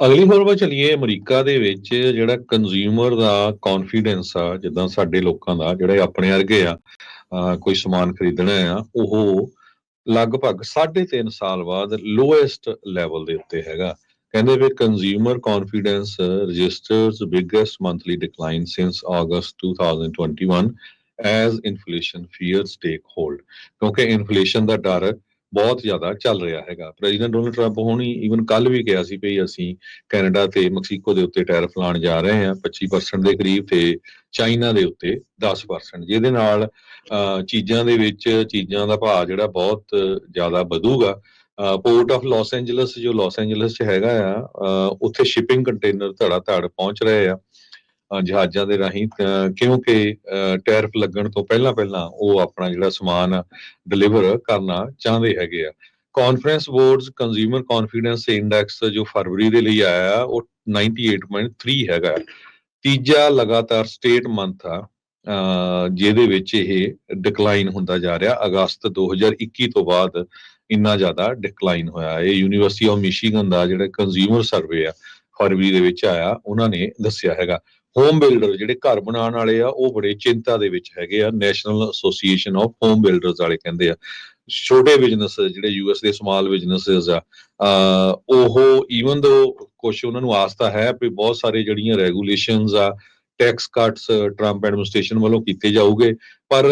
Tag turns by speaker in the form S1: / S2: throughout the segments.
S1: ਅਗਲੀ ਖਬਰ ਵੱਲ ਚਲੀਏ, ਅਮਰੀਕਾ ਦੇ ਵਿੱਚ ਜਿਹੜਾ ਕੰਜ਼ਿਊਮਰ ਦਾ ਕੌਨਫੀਡੈਂਸ ਆ, ਜਿੱਦਾਂ ਸਾਡੇ ਲੋਕਾਂ ਦਾ, ਜਿਹੜੇ ਆਪਣੇ ਵਰਗੇ ਆ ਕੋਈ ਸਮਾਨ ਖਰੀਦਣਾ ਆ, ਉਹ ਲਗਭਗ 3.5 ਸਾਲ ਬਾਅਦ ਲੋਐਸਟ ਲੈਵਲ ਦੇ ਉੱਤੇ ਹੈਗਾ। ਕਹਿੰਦੇ ਵੀ consumer confidence registers biggest monthly decline since August 2021 as inflation fears take hold ਕਿਉਂਕਿ ਇਨਫਲੇਸ਼ਨ ਦਾ ਡਰ ਬਹੁਤ ਜ਼ਿਆਦਾ ਚੱਲ ਰਿਹਾ ਹੈਗਾ। ਪ੍ਰੈਜ਼ੀਡੈਂਟ ਡੋਨਲਡ ਟਰੰਪ ਹੋਣੀ ਈਵਨ ਕੱਲ ਵੀ ਕਿਹਾ ਸੀ ਵੀ ਅਸੀਂ ਕੈਨੇਡਾ ਤੇ ਮੈਕਸੀਕੋ ਦੇ ਉੱਤੇ ਟੈਰਿਫ ਲਾਉਣ ਜਾ ਰਹੇ ਹਾਂ 25% ਦੇ ਕਰੀਬ ਤੇ ਚਾਈਨਾ ਦੇ ਉੱਤੇ 10% ਜਿਹਦੇ ਨਾਲ ਚੀਜ਼ਾਂ ਦੇ ਵਿੱਚ, ਚੀਜ਼ਾਂ ਦਾ ਭਾਅ ਜਿਹੜਾ ਬਹੁਤ ਜ਼ਿਆਦਾ ਵਧੂਗਾ। ਪੋਰਟ ਆਫ ਲਾਸ ਐਂਜਲਸ ਜੋ ਲਾਸ ਐਂਜਲਸ ਚ ਹੈਗਾ ਆ ਉੱਥੇ ਸ਼ਿਪਿੰਗ ਕੰਟੇਨਰ ਧੜਾ ਧੜ ਪਹੁੰਚ ਰਹੇ ਆ। ਜਹਾਜ਼ਾਂ ਦੇ ਰਾਹੀਂ ਕਿਉਂਕਿ ਟੈਰਫ ਲੱਗਣ ਤੋਂ ਪਹਿਲਾਂ ਪਹਿਲਾਂ ਉਹ ਆਪਣਾ ਜਿਹੜਾ ਸਮਾਨ ਡਿਲੀਵਰ ਕਰਨਾ ਚਾਹੁੰਦੇ ਹੈਗੇ ਆ। Conference boards consumer confidence index ਜੋ ਫਰਵਰੀ ਦੇ ਲਈ ਆਇਆ, ਉਹ 98.3 ਹੈਗਾ। ਤੀਜਾ ਲਗਾਤਾਰ ਸਟੇਟ ਮੰਥ ਆ ਜਿਹਦੇ ਵਿੱਚ ਇਹ ਡਿਕਲਾਈਨ ਹੁੰਦਾ ਜਾ ਰਿਹਾ। ਅਗਸਤ 2021 ਤੋਂ ਬਾਅਦ ਇੰਨਾ ਜ਼ਿਆਦਾ ਡਿਕਲਾਈਨ ਹੋਇਆ। ਇਹ ਯੂਨੀਵਰਸਿਟੀ ਆਫ ਮਿਸ਼ੀਗਨ ਦਾ ਜਿਹੜਾ ਕੰਜ਼ਿਊਮਰ ਸਰਵੇ ਆ, ਫਰਵਰੀ ਦੇ ਵਿੱਚ ਆਇਆ, ਉਹਨਾਂ ਨੇ ਦੱਸਿਆ ਹੈਗਾ। ਹੋਮ ਬਿਲਡਰ ਜਿਹੜੇ ਘਰ ਬਣਾਉਣ ਵਾਲੇ ਆ, ਉਹ ਬੜੇ ਚਿੰਤਾ ਦੇ ਵਿੱਚ ਹੈਗੇ ਆ। National association of home builders ਵਾਲੇ ਕਹਿੰਦੇ ਆ। ਛੋਟੇ ਬਿਜ਼ਨਸ ਜਿਹੜੇ ਯੂਐਸ ਦੇ ਸਮਾਲ ਬਿਜ਼ਨੈਸਸ ਆ ਉਹ ਈਵਨ ਦੋ ਕੁਝ ਉਹਨਾਂ ਨੂੰ ਆਸ ਤਾਂ ਹੈ ਵੀ ਬਹੁਤ ਸਾਰੇ ਜਿਹੜੀਆਂ ਰੈਗੂਲੇਸ਼ਨਸ ਆ ਟੈਕਸ ਕੱਟਸ ਟਰੰਪ ਐਡਮਿਨਿਸਟ੍ਰੇਸ਼ਨ ਵੱਲੋਂ ਕੀਤੇ ਜਾਊਗੇ, ਪਰ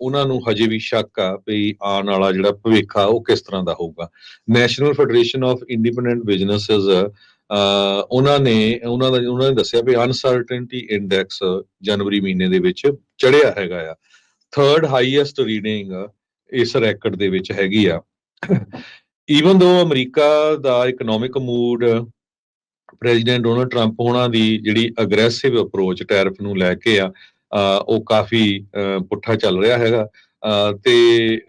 S1: ਉਹਨਾਂ ਨੂੰ ਹਜੇ ਵੀ ਸ਼ੱਕ ਆ ਵੀ ਆਉਣ ਵਾਲਾ ਜਿਹੜਾ ਭਵਿੱਖ ਆ, ਉਹ ਕਿਸ ਤਰ੍ਹਾਂ ਦਾ ਹੋਊਗਾ। National federation of independent businesses ਉਹਨਾਂ ਨੇ, ਉਹਨਾਂ ਦਾ, ਉਹਨਾਂ ਨੇ ਦੱਸਿਆ ਵੀ ਅਨਸਰਟਨਟੀ ਇੰਡੈਕਸ ਜਨਵਰੀ ਮਹੀਨੇ ਦੇ ਵਿੱਚ ਚੜਿਆ ਹੈਗਾ ਆ। ਥਰਡ ਹਾਈਐਸਟ ਰੀਡਿੰਗ ਇਸ ਰੈਕੋਰਡ ਦੇ ਵਿੱਚ ਹੈਗੀ ਆ। ਈਵਨ ਦੋ ਅਮਰੀਕਾ ਦਾ economic mood president Donald Trump ਹੋਣਾ ਦੀ ਜਿਹੜੀ ਅਗਰੈਸਿਵ ਅਪਰੋਚ ਟੈਰਿਫ ਨੂੰ ਲੈ ਕੇ ਆ ਉਹ ਕਾਫੀ, ਅਹ ਪੁੱਠਾ ਚੱਲ ਰਿਹਾ ਹੈਗਾ। ਤੇ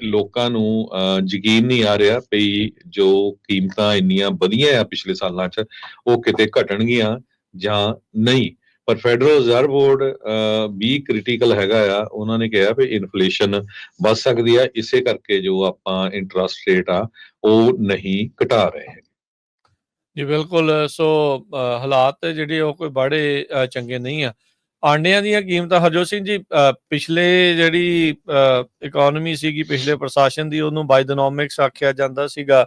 S1: ਲੋਕਾਂ ਨੂੰ ਯਕੀਨ ਨਹੀਂ ਆ ਰਿਹਾ ਵੀ ਜੋ ਕੀਮਤਾਂ ਇੰਨੀਆਂ ਵਧੀਆਂ ਆ ਪਿਛਲੇ ਸਾਲਾਂ 'ਚ, ਉਹ ਕਿਤੇ ਘਟਣਗੀਆਂ ਜਾਂ ਨਹੀਂ ਪਰ ਫੈਡਰਲ ਰਿਜ਼ਰਵ ਬੋਰਡ ਵੀ ਕ੍ਰਿਟੀਕਲ ਹੈਗਾ ਆ, ਉਹਨਾਂ ਨੇ ਕਿਹਾ ਵੀ ਇਨਫਲੇਸ਼ਨ ਵੱਧ ਸਕਦੀ ਆ, ਇਸੇ ਕਰਕੇ ਜੋ ਆਪਾਂ ਇੰਟਰਸਟ ਰੇਟ ਆ, ਉਹ ਨਹੀਂ ਘਟਾ ਰਹੇ ਹੈਗੇ।
S2: ਜੀ, ਬਿਲਕੁਲ, ਸੋ ਹਾਲਾਤ ਜਿਹੜੇ ਉਹ ਕੋਈ ਬੜੇ ਚੰਗੇ ਨਹੀਂ ਆ ਆਂਡਿਆਂ ਦੀਆਂ ਕੀਮਤਾਂ, ਹਰਜੋਤ ਸਿੰਘ ਜੀ ਪਿਛਲੇ ਜਿਹੜੀ ਇਕਨੋਮੀ ਸੀਗੀ, ਪਿਛਲੇ ਪ੍ਰਸ਼ਾਸਨ ਦੀ, ਉਹਨੂੰ ਬਾਇਡਨੋਮਿਕਸ ਆਖਿਆ ਜਾਂਦਾ ਸੀਗਾ।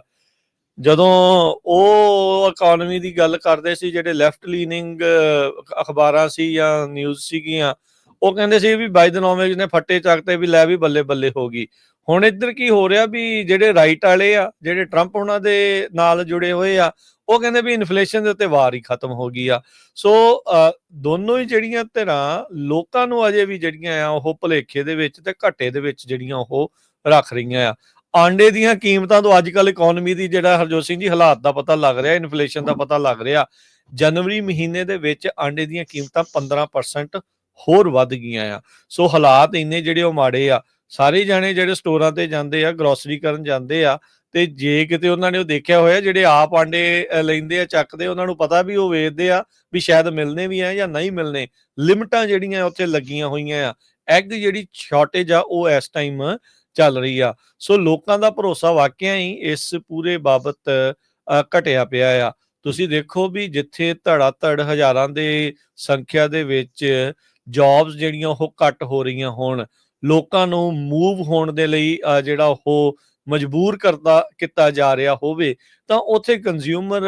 S2: ਜਦੋਂ ਉਹ ਇਕਨੋਮੀ ਦੀ ਗੱਲ ਕਰਦੇ ਸੀ, ਜਿਹੜੇ ਲੈਫਟ ਲੀਨਿੰਗ ਅਖਬਾਰਾਂ ਸੀ ਜਾਂ ਨਿਊਜ਼ ਸੀਗੀਆਂ ਉਹ ਕਹਿੰਦੇ ਸੀ ਵੀ ਬਾਇਡਨੋਮਿਕਸ ਨੇ ਫੱਟੇ ਚੱਕਤੇ ਵੀ ਲੈ ਵੀ ਬੱਲੇ ਬੱਲੇ ਹੋ ਗਈ। ਹੁਣ ਇੱਧਰ ਕੀ ਹੋ ਰਿਹਾ ਵੀ ਜਿਹੜੇ ਰਾਈਟ ਵਾਲੇ ਆ, ਜਿਹੜੇ ਟਰੰਪ ਉਹਨਾਂ ਦੇ ਨਾਲ ਜੁੜੇ ਹੋਏ ਆ, ਉਹ ਕਹਿੰਦੇ ਵੀ ਇਨਫਲੇਸ਼ਨ ਦੇ ਉੱਤੇ ਵਾਰ ਹੀ ਖਤਮ ਹੋ ਗਈ ਆ। ਸੋ ਦੋਨੋਂ ਹੀ ਜਿਹੜੀਆਂ ਧਿਰਾਂ ਲੋਕਾਂ ਨੂੰ ਅਜੇ ਵੀ ਜਿਹੜੀਆਂ ਆ, ਉਹ ਭੁਲੇਖੇ ਦੇ ਵਿੱਚ ਤੇ ਘਾਟੇ ਦੇ ਵਿੱਚ ਜਿਹੜੀਆਂ ਉਹ ਰੱਖ ਰਹੀਆਂ ਆ। ਆਂਡੇ ਦੀਆਂ ਕੀਮਤਾਂ ਤੋਂ ਅੱਜ ਕੱਲ ਇਕਨੋਮੀ ਦੀ ਜਿਹੜਾ ਹਰਜੋਤ ਸਿੰਘ ਜੀ ਹਾਲਾਤ ਦਾ ਪਤਾ ਲੱਗ ਰਿਹਾ ਇਨਫਲੇਸ਼ਨ ਦਾ ਪਤਾ ਲੱਗ ਰਿਹਾ। ਜਨਵਰੀ ਮਹੀਨੇ ਦੇ ਵਿੱਚ ਆਂਡੇ ਦੀਆਂ ਕੀਮਤਾਂ 15% ਹੋਰ ਵੱਧ ਗਈਆਂ ਆ। ਸੋ ਹਾਲਾਤ ਇੰਨੇ ਜਿਹੜੇ ਉਹ ਮਾੜੇ ਆ। ਸਾਰੇ ਜਾਣੇ ਜਿਹੜੇ ਸਟੋਰਾਂ ਤੇ ਜਾਂਦੇ ਆ ਗਰੋਸਰੀ ਕਰਨ ਜਾਂਦੇ ਆ ਤੇ ਜੇ ਕਿਤੇ ਉਹਨਾਂ ਨੇ ਉਹ ਦੇਖਿਆ ਹੋਇਆ ਜਿਹੜੇ ਆਪ ਆਂਡੇ ਲੈਂਦੇ ਆ ਚੱਕਦੇ ਉਹਨਾਂ ਨੂੰ ਪਤਾ ਵੀ ਉਹ ਵੇਚਦੇ ਆ ਵੀ ਸ਼ਾਇਦ ਮਿਲਨੇ ਵੀ ਆ ਜਾਂ ਨਹੀਂ ਮਿਲਨੇ ਲਿਮਟਾਂ ਜਿਹੜੀਆਂ ਉੱਥੇ ਲੱਗੀਆਂ ਹੋਈਆਂ ਆ। ਐਗ ਜਿਹੜੀ ਸ਼ਾਰਟੇਜ ਆ ਉਹ ਇਸ ਟਾਈਮ ਚੱਲ ਰਹੀ ਆ। ਸੋ ਲੋਕਾਂ ਦਾ ਭਰੋਸਾ ਵਾਕਿਆ ਹੀ ਇਸ ਪੂਰੇ ਬਾਬਤ ਅ, ਘਟਿਆ ਪਿਆ ਆ। ਤੁਸੀਂ ਦੇਖੋ ਵੀ ਜਿੱਥੇ ਧੜਾ ਧੜ ਹਜ਼ਾਰਾਂ ਦੇ ਸੰਖਿਆ ਦੇ ਵਿੱਚ ਜੌਬਸ ਜਿਹੜੀਆਂ ਉਹ ਘੱਟ ਹੋ ਰਹੀਆਂ ਹੋਣ, ਲੋਕਾਂ ਨੂੰ ਮੂਵ ਹੋਣ ਦੇ ਲਈ ਜਿਹੜਾ ਉਹ ਮਜਬੂਰ ਕਰਦਾ ਕੀਤਾ ਜਾ ਰਿਹਾ ਹੋਵੇ, ਤਾਂ ਉੱਥੇ ਕੰਜ਼ਿਊਮਰ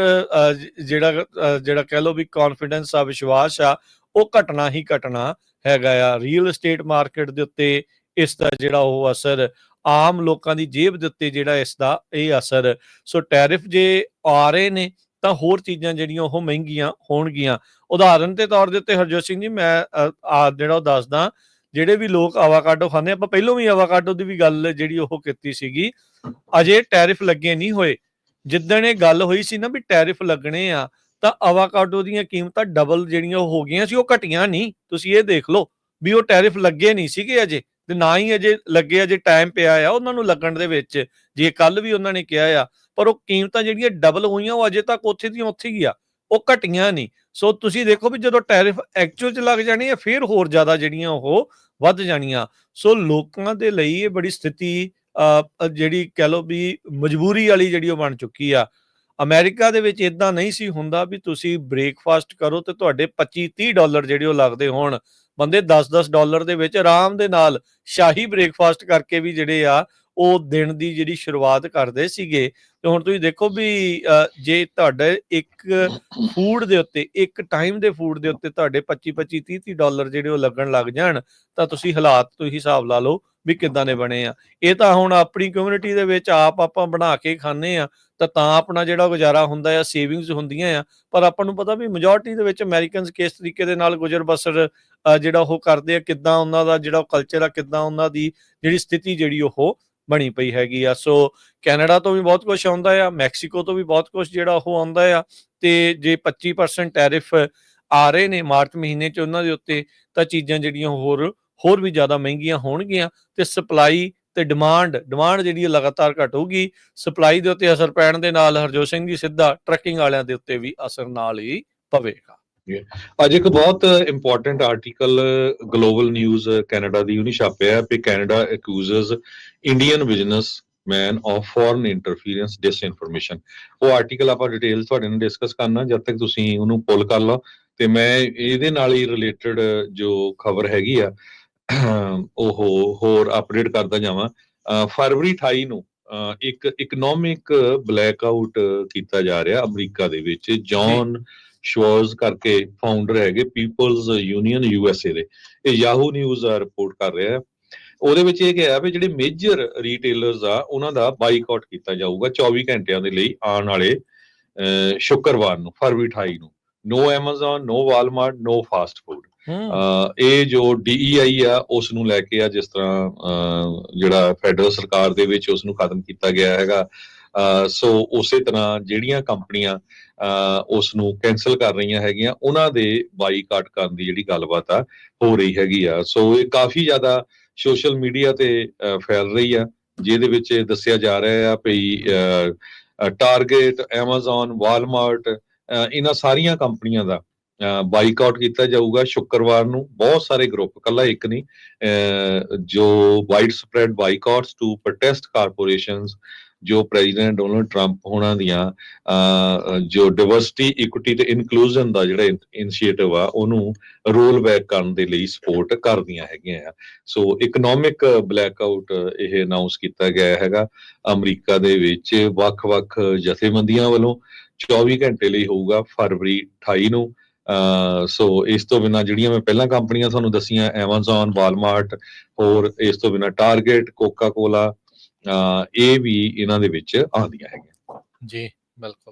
S2: ਜਿਹੜਾ ਜਿਹੜਾ ਕਹਿ ਲਓ ਵੀ ਕੌਨਫੀਡੈਂਸ ਆ, ਵਿਸ਼ਵਾਸ ਆ, ਉਹ ਘਟਣਾ ਹੀ ਘਟਣਾ ਹੈਗਾ ਆ। ਰੀਅਲ ਏਸਟੇਟ ਮਾਰਕੀਟ ਦੇ ਉੱਤੇ ਇਸ ਦਾ ਜਿਹੜਾ ਉਹ ਅਸਰ, ਆਮ ਲੋਕਾਂ ਦੀ ਜੇਬ ਦੇ ਉੱਤੇ ਜਿਹੜਾ ਇਸ ਦਾ ਇਹ ਅਸਰ। ਸੋ ਟੈਰਿਫ ਜੇ ਆ ਰਹੇ ਨੇ ਤਾਂ ਹੋਰ ਚੀਜ਼ਾਂ ਜਿਹੜੀਆਂ ਉਹ ਮਹਿੰਗੀਆਂ ਹੋਣਗੀਆਂ। ਉਦਾਹਰਨ ਦੇ ਤੌਰ ਦੇ ਉੱਤੇ ਹਰਜੋਤ ਸਿੰਘ ਜੀ, ਮੈਂ ਆ ਜਿਹੜਾ ਉਹ ਦੱਸਦਾ, ਜਿਹੜੇ ਵੀ ਲੋਕ ਆਵਾਕਾਡੋ ਖਾਂਦੇ ਆਪਾਂ ਪਹਿਲਾਂ ਵੀ ਆਵਾਕਾਡੋ ਦੀ ਵੀ ਗੱਲ ਜਿਹੜੀ ਉਹ ਕੀਤੀ ਸੀਗੀ, ਅਜੇ ਟੈਰਿਫ ਲੱਗੇ ਨਹੀਂ ਹੋਏ। ਜਿੱਦਣ ਇਹ ਗੱਲ ਹੋਈ ਸੀ ਨਾ ਵੀ ਟੈਰਿਫ ਲੱਗਣੇ ਆ, ਤਾਂ ਆਵਾਕਾਡੋ ਦੀਆਂ ਕੀਮਤਾਂ ਡਬਲ ਜਿਹੜੀਆਂ ਉਹ ਹੋ ਗਈਆਂ ਸੀ, ਉਹ ਘਟੀਆਂ ਨਹੀਂ। ਤੁਸੀਂ ਇਹ ਦੇਖ ਲਓ ਵੀ ਉਹ ਟੈਰਿਫ ਲੱਗੇ ਨਹੀਂ ਸੀਗੇ ਅਜੇ, ਤੇ ਨਾ ਹੀ ਅਜੇ ਲੱਗੇ, ਅਜੇ ਟਾਈਮ ਪਿਆ ਆ ਉਹਨਾਂ ਨੂੰ ਲੱਗਣ ਦੇ ਵਿੱਚ। ਜੇ ਕੱਲ ਵੀ ਉਹਨਾਂ ਨੇ ਕਿਹਾ ਆ ਪਰ ਉਹ ਕੀਮਤਾਂ ਜਿਹੜੀਆਂ ਡਬਲ ਹੋਈਆਂ, ਉਹ ਅਜੇ ਤੱਕ ਉੱਥੇ ਦੀਆਂ ਉੱਥੇ ਹੀ ਆ, ਉਹ ਘਟੀਆਂ ਨਹੀਂ। ਸੋ ਤੁਸੀਂ ਦੇਖੋ ਵੀ ਜਦੋਂ ਟੈਰਿਫ ਐਕਚੁਅਲ ਚ ਲੱਗ ਜਾਣੀ ਹੈ, ਫਿਰ ਹੋਰ ਜ਼ਿਆਦਾ ਜਿਹੜੀਆਂ ਉਹ ਵੱਧ ਜਾਣੀਆਂ। ਸੋ ਲੋਕਾਂ ਦੇ ਲਈ ਇਹ ਬੜੀ ਸਥਿਤੀ ਜਿਹੜੀ ਕਹਿ ਲਓ ਵੀ ਮਜਬੂਰੀ ਵਾਲੀ ਜਿਹੜੀ ਉਹ ਬਣ ਚੁੱਕੀ ਆ। ਅਮਰੀਕਾ ਦੇ ਵਿੱਚ ਇਦਾਂ ਨਹੀਂ ਸੀ ਹੁੰਦਾ ਵੀ ਤੁਸੀਂ ਬ੍ਰੇਕਫਾਸਟ ਕਰੋ ਤੇ ਤੁਹਾਡੇ 25 30 ਡਾਲਰ ਜਿਹੜੇ ਉਹ ਲੱਗਦੇ ਹੋਣ। ਬੰਦੇ 10-10 ਡਾਲਰ ਦੇ ਵਿੱਚ ਆਰਾਮ ਦੇ ਨਾਲ ਸ਼ਾਹੀ ਬ੍ਰੇਕਫਾਸਟ ਕਰਕੇ ਵੀ ਜਿਹੜੇ ਆ ਉਹ ਦਿਨ ਦੀ ਜਿਹੜੀ ਸ਼ੁਰੂਆਤ ਕਰਦੇ ਸੀਗੇ ਤੇ ਹੁਣ ਤੁਸੀਂ ਦੇਖੋ ਵੀ ਜੇ ਤੁਹਾਡੇ ਇੱਕ ਫੂਡ ਦੇ ਉੱਤੇ, ਇੱਕ ਟਾਈਮ ਦੇ ਫੂਡ ਦੇ ਉੱਤੇ ਤੁਹਾਡੇ 25 25 30 30 ਡਾਲਰ ਜਿਹੜੇ ਉਹ ਲੱਗਣ ਲੱਗ ਜਾਣ, ਤਾਂ ਤੁਸੀਂ ਹਾਲਾਤ ਤੋਂ ਹਿਸਾਬ ਲਾ ਲਓ ਵੀ ਕਿੱਦਾਂ ਦੇ ਬਣੇ ਆ। ਇਹ ਤਾਂ ਹੁਣ ਆਪਣੀ ਕਮਿਊਨਿਟੀ ਦੇ ਵਿੱਚ ਆਪ ਆਪਾਂ ਬਣਾ ਕੇ ਖਾਂਦੇ ਆ, ਤਾਂ ਤਾਂ ਆਪਣਾ ਜਿਹੜਾ ਗੁਜ਼ਾਰਾ ਹੁੰਦਾ ਆ ਸੇਵਿੰਗਸ ਹੁੰਦੀਆਂ ਆ। ਪਰ ਆਪਾਂ ਨੂੰ ਪਤਾ ਵੀ ਮੈਜੋਰਟੀ ਦੇ ਵਿੱਚ ਅਮਰੀਕਨਸ ਕਿਸ ਤਰੀਕੇ ਦੇ ਨਾਲ ਗੁਜ਼ਰ ਬਸਰ ਜਿਹੜਾ ਉਹ ਕਰਦੇ ਆ, ਕਿੱਦਾਂ ਉਹਨਾਂ ਦਾ ਜਿਹੜਾ ਕਲਚਰ ਆ, ਕਿੱਦਾਂ ਉਹਨਾਂ ਦੀ ਜਿਹੜੀ ਸਥਿਤੀ ਜਿਹੜੀ ਉਹ ਬਣੀ ਪਈ ਹੈਗੀ ਆ। ਸੋ ਕੈਨੇਡਾ ਤੋਂ ਵੀ ਬਹੁਤ ਕੁਝ ਆਉਂਦਾ ਆ, ਮੈਕਸੀਕੋ ਤੋਂ ਵੀ ਬਹੁਤ ਕੁਝ ਜਿਹੜਾ ਉਹ ਆਉਂਦਾ ਆ। ਤੇ ਜੇ 25% ਟੈਰਿਫ ਆ ਰਹੇ ਨੇ ਮਾਰਚ ਮਹੀਨੇ ਚ ਉਹਨਾਂ ਦੇ ਉੱਤੇ, ਤਾਂ ਚੀਜ਼ਾਂ ਜਿਹੜੀਆਂ ਹੋਰ ਹੋਰ ਵੀ ਜ਼ਿਆਦਾ ਮਹਿੰਗੀਆਂ ਹੋਣਗੀਆਂ ਤੇ ਸਪਲਾਈ ਤੇ ਡਿਮਾਂਡ ਡਿਮਾਂਡ ਜਿਹੜੀ ਹੈ ਲਗਾਤਾਰ ਘਟੂਗੀ। ਸਪਲਾਈ ਦੇ ਉੱਤੇ ਅਸਰ ਪੈਣ ਦੇ ਨਾਲ ਹਰਜੋਤ ਸਿੰਘ ਜੀ ਸਿੱਧਾ ਟਰੱਕਿੰਗ ਵਾਲਿਆਂ ਦੇ ਉੱਤੇ ਵੀ ਅਸਰ ਨਾਲ ਹੀ ਪਵੇਗਾ।
S1: ਅੱਜ ਇੱਕ ਬਹੁਤ important article global news Canada ਦੀ ਉਹਨੇ ਛਾਪਿਆ ਕਿ Canada accuses Indian businessman of foreign interference disinformation ਉਹ ਆਰਟੀਕਲ ਆਪਾਂ ਡਿਟੇਲ ਤੁਹਾਡੇ ਨਾਲ ਡਿਸਕਸ ਕਰਨਾ ਜਦ ਤੱਕ ਤੁਸੀਂ ਉਹਨੂੰ ਪੁੱਲ ਕਰ ਲਓ। ਤੇ ਮੈਂ ਇਹਦੇ ਨਾਲ ਹੀ ਰਿਲੇਟਡ ਜੋ ਖਬਰ ਹੈਗੀ ਆ ਉਹ ਹੋਰ ਅਪਡੇਟ ਕਰਦਾ ਜਾਵਾਂ। ਫਰਵਰੀ 28 ਨੂੰ ਇੱਕ ਇਕਨੋਮਿਕ ਬਲੈਕਆਊਟ ਕੀਤਾ ਜਾ ਰਿਹਾ ਅਮਰੀਕਾ ਦੇ ਵਿੱਚ। ਜੌਨ ਸ਼ੋਰਸ ਕਰਕੇ ਫਾਊਂਡਰ ਹੈਗੇ ਪੀਪਲਜ਼ ਯੂਨੀਅਨ ਯੂਐਸਏ ਦੇ। ਇਹ ਯਾਹੂ ਨਿਊਜ਼ ਆ ਰਿਪੋਰਟ ਕਰ ਰਿਹਾ ਹੈ। ਉਹਦੇ ਵਿੱਚ ਇਹ ਕਿਹਾ ਵੀ ਜਿਹੜੇ ਮੇਜਰ ਰੀਟੇਲਰਸ ਆ ਉਹਨਾਂ ਦਾ ਬਾਈਕਾਟ ਕੀਤਾ ਜਾਊਗਾ 24 ਘੰਟਿਆਂ ਦੇ ਲਈ ਆਉਣ ਵਾਲੇ ਸ਼ੁੱਕਰਵਾਰ ਨੂੰ ਫਰਵਰੀ 28 ਨੂੰ। No Amazon no Walmart no fast food ਇਹ ਜੋ ਡੀਈਆਈ ਆ ਉਸ ਨੂੰ ਲੈ ਕੇ ਆ ਜਿਸ ਤਰ੍ਹਾਂ ਜਿਹੜਾ ਫੈਡਰਲ ਸਰਕਾਰ ਦੇ ਵਿੱਚ ਉਸ ਨੂੰ ਖਤਮ ਕੀਤਾ ਗਿਆ ਹੈਗਾ। ਸੋ ਉਸੇ ਤਰ੍ਹਾਂ ਜਿਹੜੀਆਂ ਕੰਪਨੀਆਂ ਅਹ, ਉਸ ਨੂੰ ਕੈਨਸਲ ਕਰ ਰਹੀਆਂ ਹੈਗੀਆਂ ਉਹਨਾਂ ਦੇ ਬਾਈਕਾਟ ਕਰਨ ਦੀ ਜਿਹੜੀ ਗੱਲਬਾਤ ਆ ਹੋ ਰਹੀ ਹੈਗੀ ਆ। ਸੋ ਇਹ ਕਾਫੀ ਜ਼ਿਆਦਾ ਸੋਸ਼ਲ ਮੀਡੀਆ ਤੇ ਫੈਲ ਰਹੀ ਆ ਜਿਹਦੇ ਵਿੱਚ ਦੱਸਿਆ ਜਾ ਰਿਹਾ ਆ ਭਈ ਟਾਰਗੇਟ ਐਮਾਜ਼ਨ ਵਾਲਮਾਰਟ ਇਹਨਾਂ ਸਾਰੀਆਂ ਕੰਪਨੀਆਂ ਦਾ ਬਾਈਕਾਟ ਕੀਤਾ ਜਾਊਗਾ। ਸ਼ੁੱਕਰਵਾਰ ਨੂੰ ਬਹੁਤ ਸਾਰੇ ਗਰੁੱਪ ਕੱਲਾ ਇੱਕ ਨਹੀਂ ਅਹ, ਜੋ wide spread boycotts to protest corporations ਜੋ ਪ੍ਰੈਜ਼ੀਡੈਂਟ ਡੋਨਲਡ ਟਰੰਪ ਹੋਣਾ ਦੀਆਂ ਅਹ, ਜੋ ਡਿਵਰਸਿਟੀ ਇਕੁਇਟੀ ਤੇ ਇਨਕਲੂਜਨ ਦਾ ਜਿਹੜਾ ਇਨੀਸ਼ੀਏਟਿਵ ਆ ਉਹਨੂੰ ਰੋਲ ਬੈਕ ਕਰਨ ਦੇ ਲਈ ਸਪੋਰਟ ਕਰਦੀਆਂ ਹੈਗੀਆਂ ਆ। ਸੋ ਇਕਨੋਮਿਕ ਬਲੈਕ ਆਊਟ ਇਹ ਅਨਾਉਂਸ ਕੀਤਾ ਗਿਆ ਹੈਗਾ ਅਮਰੀਕਾ ਦੇ ਵਿੱਚ ਵੱਖ-ਵੱਖ ਜਥੇਬੰਦੀਆਂ ਵੱਲੋਂ। 24 ਘੰਟੇ ਲਈ ਹੋਊਗਾ ਫਰਵਰੀ 28 ਨੂੰ। ਅਹ ਸੋ ਇਸ ਤੋਂ ਬਿਨਾ ਜਿਹੜੀਆਂ ਮੈਂ ਪਹਿਲਾਂ ਕੰਪਨੀਆਂ ਤੁਹਾਨੂੰ ਦੱਸੀਆਂ Amazon Walmart ਹੋਰ ਇਸ ਤੋਂ ਬਿਨਾ Target Coca-Cola ਇਹ ਵੀ ਇਹਨਾਂ ਦੇ ਵਿੱਚ ਆਉਂਦੀਆਂ ਹੈਗੀਆਂ।
S2: ਜੀ ਬਿਲਕੁਲ।